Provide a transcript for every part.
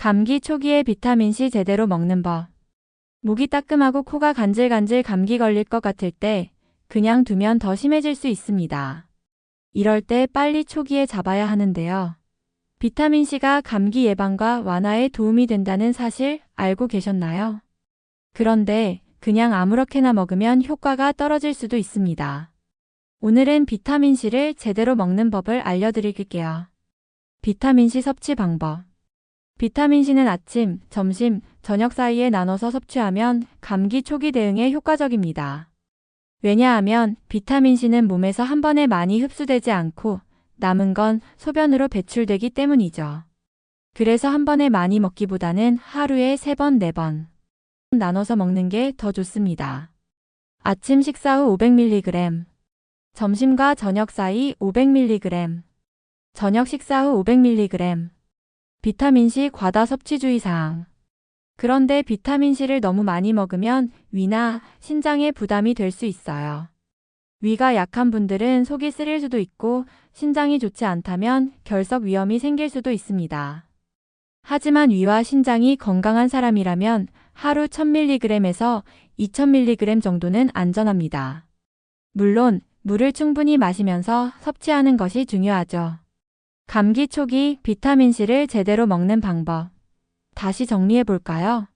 감기 초기에 비타민C 제대로 먹는 법. 목이 따끔하고 코가 간질간질 감기 걸릴 것 같을 때 그냥 두면 더 심해질 수 있습니다. 이럴 때 빨리 초기에 잡아야 하는데요. 비타민C가 감기 예방과 완화에 도움이 된다는 사실 알고 계셨나요? 그런데 그냥 아무렇게나 먹으면 효과가 떨어질 수도 있습니다. 오늘은 비타민C를 제대로 먹는 법을 알려드릴게요. 비타민C 섭취 방법. 비타민C는 아침, 점심, 저녁 사이에 나눠서 섭취하면 감기 초기 대응에 효과적입니다. 왜냐하면 비타민C는 몸에서 한 번에 많이 흡수되지 않고 남은 건 소변으로 배출되기 때문이죠. 그래서 한 번에 많이 먹기보다는 하루에 3번, 4번 나눠서 먹는 게 더 좋습니다. 아침 식사 후 500mg, 점심과 저녁 사이 500mg, 저녁 식사 후 500mg. 비타민C 과다 섭취 주의사항. 그런데 비타민C를 너무 많이 먹으면 위나 신장에 부담이 될 수 있어요. 위가 약한 분들은 속이 쓰릴 수도 있고 신장이 좋지 않다면 결석 위험이 생길 수도 있습니다. 하지만 위와 신장이 건강한 사람이라면 하루 1000mg에서 2000mg 정도는 안전합니다. 물론 물을 충분히 마시면서 섭취하는 것이 중요하죠. 감기 초기 비타민C를 제대로 먹는 방법. 다시 정리해 볼까요?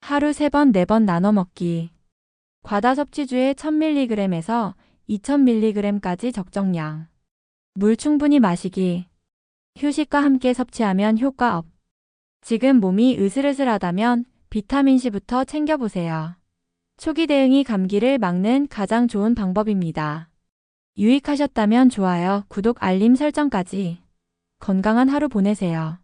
하루 3번, 4번 나눠 먹기. 과다 섭취주의 1000mg에서 2000mg까지 적정량. 물 충분히 마시기. 휴식과 함께 섭취하면 효과 업. 지금 몸이 으슬으슬하다면 비타민C부터 챙겨보세요. 초기 대응이 감기를 막는 가장 좋은 방법입니다. 유익하셨다면 좋아요, 구독, 알림 설정까지. 건강한 하루 보내세요.